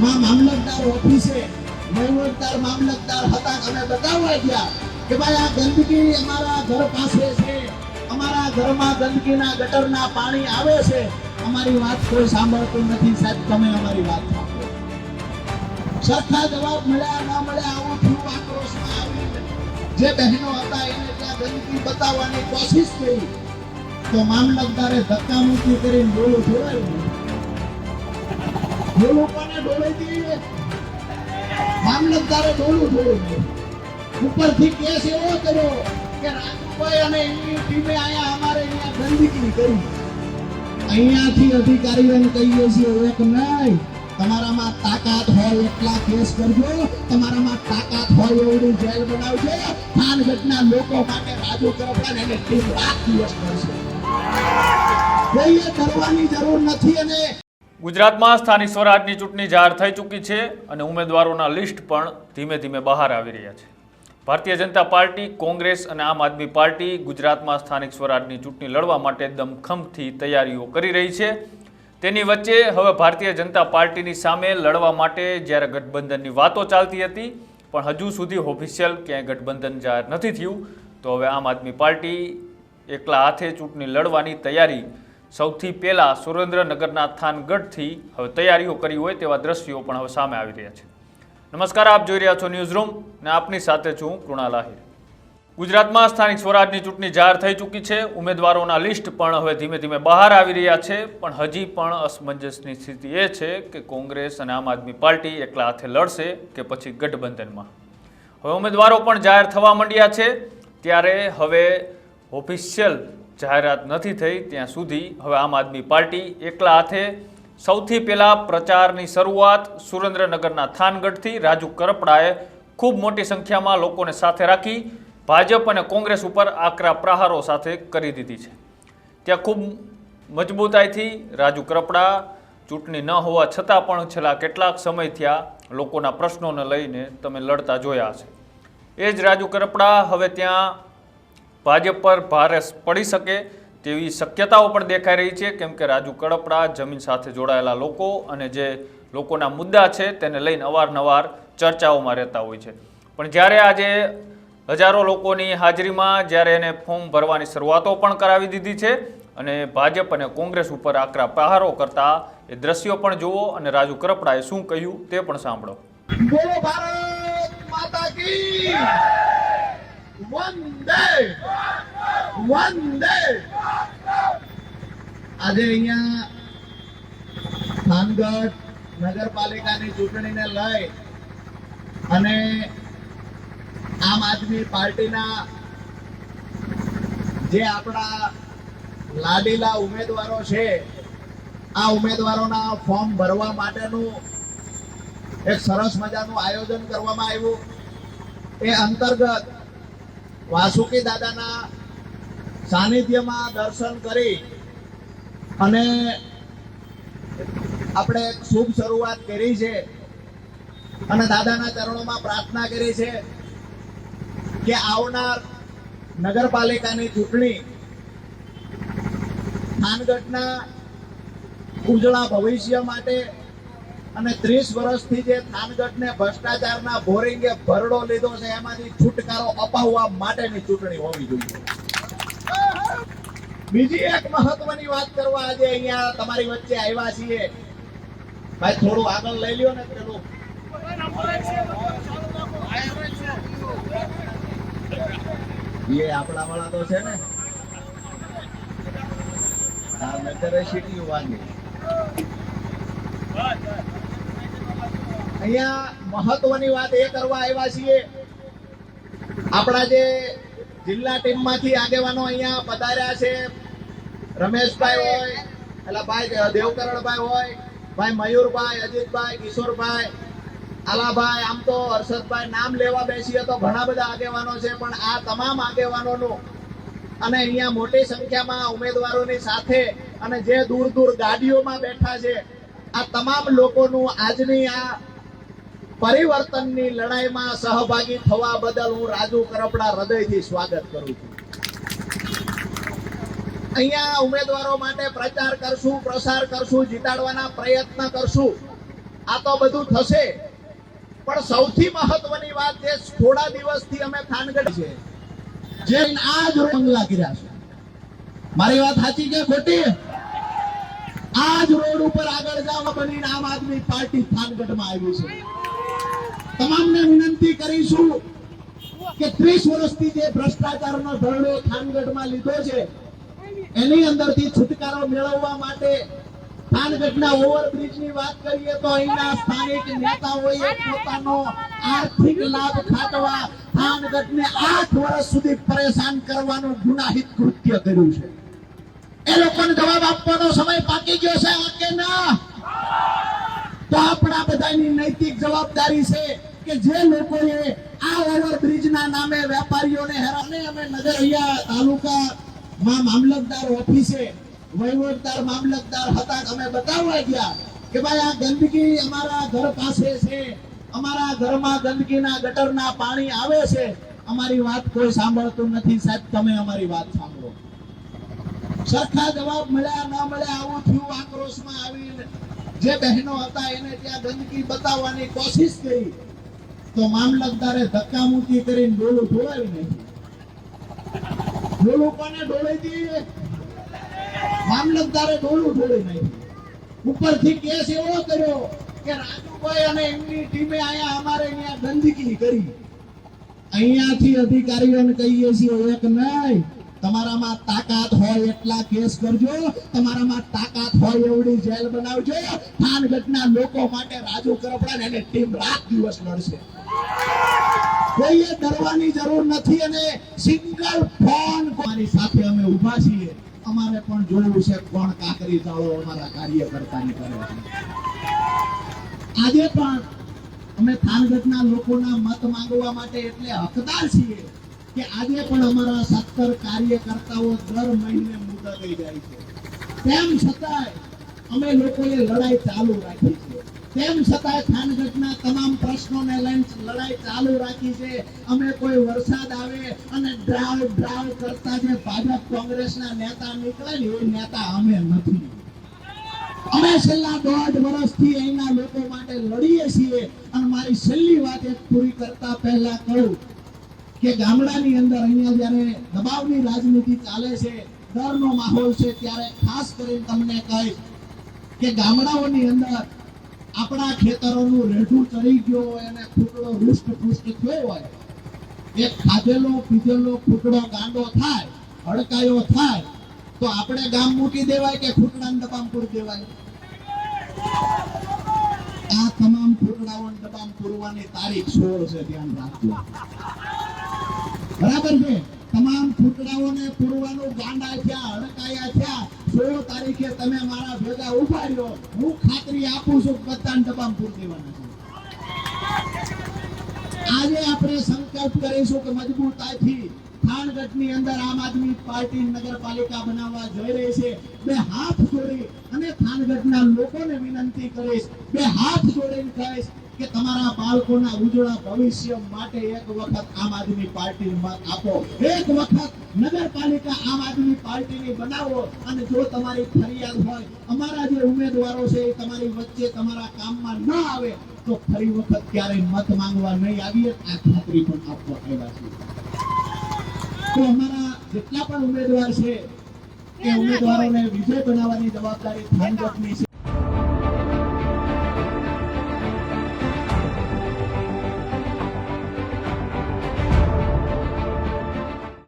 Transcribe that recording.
માં મામલતદાર ઓફિસે વહીવટદાર મામલતદાર હતા અમે બતાવવા ગયા કે ભાઈ આ ગંદકી અમારા ઘર પાસે છે, અમારા ઘરમાં ગંદકીના ગટરના પાણી આવે છે, અમારી વાત કોઈ સાંભળતું નથી સાહેબ, તમે અમારી વાત સાંભળો. સરખા જવાબ મળ્યા ના મળ્યા આવું થયું આક્રોશમાં આવી જે બહેનો હતા એને ત્યાં ગંદકી બતાવવાની કોશિશ કરી. તો મામલતદારે ધક્કા મૂકી કરીને ડોલું છોડાયું ડોલું કોને મામલતદારે ડોલું છોડ્યું ઉપરથી કેસ એવો કર્યો કે રાજુભાઈ અને એમની ટીમે અહીંયા અમારે અહીંયા ગંદકી કરી. અહીંયાથી અધિકારીઓને કહીએ છીએ એક નહીં, તમારામાં તાકાત હોય એટલા કેસ કરજો. તમારામાં તાકાત હોય એવડી જેલ બનાવજો. થાનગઢના લોકો માટે રાજુ કરપડા એને ટીમ રાત દિવસ કરશે. કોઈએ કરવાની જરૂર નથી અને ગુજરાતમાં સ્થાનિક સ્વરાજની ચૂંટણી જાહેર થઈ ચૂકી છે અને ઉમેદવારોના લિસ્ટ પણ ધીમે ધીમે બહાર આવી રહ્યા છે. ભારતીય જનતા પાર્ટી, કોંગ્રેસ અને આમ આદમી પાર્ટી ગુજરાતમાં સ્થાનિક સ્વરાજની ચૂંટણી લડવા માટે દમખમથી તૈયારીઓ કરી રહી છે. તેની વચ્ચે હવે ભારતીય જનતા પાર્ટીની સામે લડવા માટે જ્યારે ગઠબંધનની વાતો ચાલતી હતી, પણ હજુ સુધી ઓફિશિયલ ક્યાંય ગઠબંધન જાહેર નથી થયું, તો હવે આમ આદમી પાર્ટી એકલા હાથે ચૂંટણી લડવાની તૈયારી સૌથી પહેલાં સુરેન્દ્રનગરના થાનગઢથી હવે તૈયારીઓ કરી હોય તેવા દ્રશ્યો પણ હવે સામે આવી રહ્યા છે. નમસ્કાર, આપ જોઈ રહ્યા છો ન્યૂઝ રૂમ ને આપની સાથે છું કૃણાલ આહિર ગુજરાતમાં સ્થાનિક સ્વરાજની ચૂંટણી જાહેર થઈ ચૂકી છે. ઉમેદવારોના લિસ્ટ પણ હવે ધીમે ધીમે બહાર આવી રહ્યા છે. પણ હજી પણ અસમંજસની સ્થિતિ એ છે કે કોંગ્રેસ અને આમ આદમી પાર્ટી એકલા હાથે લડશે કે પછી ગઠબંધનમાં. હવે ઉમેદવારો પણ જાહેર થવા માંડ્યા છે. ત્યારે હવે ઓફિશિયલ જાહેરાત નથી થઈ ત્યાં સુધી હવે આમ આદમી પાર્ટી એકલા હાથે સૌથી પહેલાં પ્રચારની શરૂઆત સુરેન્દ્રનગરના થાનગઢથી રાજુ કરપડાએ ખૂબ મોટી સંખ્યામાં લોકોને સાથે રાખી ભાજપ અને કોંગ્રેસ ઉપર આકરા પ્રહારો સાથે કરી દીધી છે. ત્યાં ખૂબ મજબૂતાઈથી રાજુ કરપડા ચૂંટણી ન હોવા છતાં પણ છેલ્લા કેટલાક સમય થયા લોકોના પ્રશ્નોને લઈને તમે લડતા જોયા હશે. એ જ રાજુ કરપડા હવે ત્યાં ભાજપ પર ભારે પડી શકે તેવી શક્યતાઓ પણ દેખાઈ રહી છે. કેમ કે રાજુ કડપડા, જમીન સાથે જોડાયેલા લોકો અને જે લોકોના મુદ્દા છે તેને લઈને અવારનવાર ચર્ચાઓમાં રહેતા હોય છે. પણ જ્યારે આજે હજારો લોકોની હાજરીમાં જ્યારે એને ફોર્મ ભરવાની શરૂઆતો પણ કરાવી દીધી છે અને ભાજપ અને કોંગ્રેસ ઉપર આકરા પ્રહારો કરતા એ દ્રશ્યો પણ જુઓ અને રાજુ કરપડાએ શું કહ્યું તે પણ સાંભળો. ભારત માતા કી! વંદે વંદે આજે અહીંયા થાનગઢ નગરપાલિકાની ચૂંટણીને લઈ અને આમ આદમી પાર્ટીના જે આપણા લાડીલા ઉમેદવારો છે, આ ઉમેદવારોના ફોર્મ ભરવા માટેનું એક સરસ મજાનું આયોજન કરવામાં આવ્યું. એ અંતર્ગત વાસુકી દાદાના સાનિધ્યમાં દર્શન કરી અને આપણે શુભ શરૂઆત કરી છે. અને દાદાના ચરણોમાં પ્રાર્થના કરી છે કે આવનાર નગરપાલિકાની ચૂંટણી થાનગઢના ઉજળા ભવિષ્ય માટે અને ત્રીસ વર્ષથી જે થાનગઢને ભ્રષ્ટાચારના બોરિંગે ભરડો લીધો છે, એમાંથી છુટકારો અપાવવા માટેની ચૂંટણી હોવી જોઈએ. બીજી એક મહત્વની વાત કરવા આજે અહીંયા તમારી વચ્ચે આવ્યા છીએ. ભાઈ, થોડું આગળ લઈ લ્યો ને પેલું. એ આપણા વાળા તો છે ને. આ નગરે સિટી વાગી. અહીંયા મહત્વની વાત એ કરવા આવ્યા છીએ. આપણા જે જિલ્લા ટીમમાંથી આગેવાનો અહીંયા પધાર્યા છે. રમેશભાઈ હોય એટલે ભાઈ દેવકરણભાઈ હોય, ભાઈ મયુરભાઈ, અજીતભાઈ, કિશોરભાઈ, આલાભાઈ, આમ તો હર્ષદભાઈ નામ લેવા બેસીએ તો ઘણા બધા આગેવાનો છે, પણ આ તમામ આગેવાનોનું અને અહીંયા મોટી સંખ્યામાં ઉમેદવારોની સાથે અને જે દૂર દૂર ગાડીઓમાં બેઠા છે, આ તમામ લોકોનું આજની આ પરિવર્તનની લડાઈમાં સહભાગી થવા બદલ હું રાજુ કરપડા હૃદયથી સ્વાગત કરું છું. અહીંયા ઉમેદવારો માટે પ્રચાર કરશું, પ્રસાર કરશું, જીતાડવાના પ્રયત્ન કરશું. આ તો બધું થશે. પણ સૌથી મહત્વની વાત જે થોડા દિવસથી અમે થાનગઢ છે. જે આ જ બંગલા કર્યા છે. મારી વાત સાચી કે ખોટી? આ જ રોડ ઉપર આગળ જવા બની આમ આદમી પાર્ટી થાનગઢમાં આવી છે. તમામને વિનંતી કરીશું કે ત્રીસ વર્ષથી જે ભ્રષ્ટાચારનો ધરડો થાનગઢમાં લીધો છે, એની અંદરથી છુટકારો મેળવવા માટે થાનગઢના ઓવરબ્રિજની વાત કરીએ તો અહીંના સ્થાનિક નેતાઓએ પોતાનો આર્થિક લાભ ખાટવા થાનગઢને આઠ વર્ષ સુધી પરેશાન કરવાનું ગુનાહિત કૃત્ય કર્યું છે. એ લોકોને જવાબ આપવાનો સમય પાકી ગયો છે, આ કે ના? તો આપણા બધાની નૈતિક જવાબદારી છે કે જે લોકોએ આ ઓવરબ્રિજના નામે વેપારીઓને હેરાને અમે નગર અહીંયા તાલુકામાં મામલતદાર ઓફિસે, વહીવટદાર મામલતદાર હતા, અમે બતાવવા ગયા કે ભાઈ આ ગંદકી અમારા ઘર પાસે છે, અમારા ઘરમાં ગંદકીના ગટરના પાણી આવે છે. અમારી વાત કોઈ સાંભળતું નથી. સાહેબ, તમે અમારી વાત સાંભળો. સરખા જવાબ મળ્યા, ન મળ્યા, આવું થયું આક્રોશમાં આવીને જે બહેનો હતા, એને ત્યાં ગંદકી બતાવવાની કોશિશ કરી. તો મામલતદારે ધક્કા મૂકી કરીને ડોલું ઢોળાવી નાખ્યું. ડોલું કોને ઢોળાઈ મામલતદારે ડોલું ઢોળી નાખ્યું. ઉપરથી કેસ એવો કર્યો કે રાજુભાઈ અને એમની ટીમે આયા અમારે અહીંયા ગંદકી કરી. અહીંયાથી અધિકારીઓને કહીએ છીએ, એક નહીં. તમારામાં તાકાત હોય એટલા કેસ કરજો. તમારામાં તાકાત હોય એવડી જેલ બનાવજો. થાનગઢના લોકો માટે રાજુ કરપડા ને એની ટીમ રાત દિવસ લડશે. કોઈએ ડરવાની જરૂર નથી અને સિંગલ ફોન કોની સાથે અમે ઊભા છીએ. અમારે પણ જોવું છે કોણ કાકરી ચાળો અમારા કાર્યકર્તાની કરે છે. આજે પણ અમે થાનગઢના લોકોના મત માંગવા માટે એટલે હકદાર છીએ. કે આજે પણ અમારા સત્તર કાર્યકર્તાઓ દર મહિને મુદત થઈ જાય છે. તેમ છતાંય અમે લોકોએ લડાઈ ચાલુ રાખી છે. તેમ છતાંય થાનગઢના તમામ પ્રશ્નોને લઈને લડાઈ ચાલુ રાખી છે. અમે કોઈ વરસાદ આવે અને ડ્રાવ ડ્રાવ કરતા જે ભાજપ કોંગ્રેસના નેતા નીકળે એ નેતા અમે નથી. અમે છેલ્લા દોઢ વર્ષથી અહીંના લોકો માટે લડીએ છીએ. અને મારી છેલ્લી વાત એક પૂરી કરતા પહેલા કહું. કે ગામડાની અંદર અહીંયા જ્યારે દબાવની રાજનીતિ ચાલે છે, ડરનો માહોલ છે, ત્યારે ખાસ કરીને તમને કહીશ કે ગામડાઓની અંદર આપણા ખેતરોનું રેઢું ચડી ગયો હોય અને ફૂટડો રૂષ્ટ પુષ્ટ થયો હોય, એક ખાધેલો, પીધેલો ફૂટડો ગાંડો થાય, હડકાયો થાય, તો આપણે ગામ મૂકી દેવાય કે ખૂટડાને દબામ પૂરી દેવાય? આ તમામ ફૂટડાઓને દબામ પૂરવાની તારીખ સોળ છે, ધ્યાન રાખજો. બરાબર છે. તમામ ફૂટડાઓને પૂરવાનું ગાંડા થયા, અડકાયા થયા. સોળ તારીખે તમે મારા ભેગા ઊભા રહ્યો. હું ખાતરી આપું છું બધાને દબામ પૂરી આજે આપણે સંકલ્પ કરીશું કે મજબૂતાઈથી થાણગઢની અંદર આમ આદમી પાર્ટી નગરપાલિકા બનાવવા જઈ રહી છે. બે હાથ જોડી અને થાનગઢના લોકોને વિનંતી કરીશ. બે હાથ જોડીને કહીશ કે તમારા બાળકોના ઉજળા ભવિષ્ય માટે એક વખત આમ આદમી પાર્ટી મત આપો. એક વખત નગરપાલિકા આમ આદમી પાર્ટીની બનાવો અને જો તમારી ફરિયાદ હોય અમારા જે ઉમેદવારો છે એ તમારી વચ્ચે તમારા કામમાં ન આવે તો ફરી વખત ક્યારેય મત માંગવા નહીં આવીએ. આ ખાતરી પણ આપવા આવ્યા છે તો અમારા જેટલા પણ ઉમેદવાર છે એ ઉમેદવારોને વિજય બનાવવાની જવાબદારી થાનગઢની છે.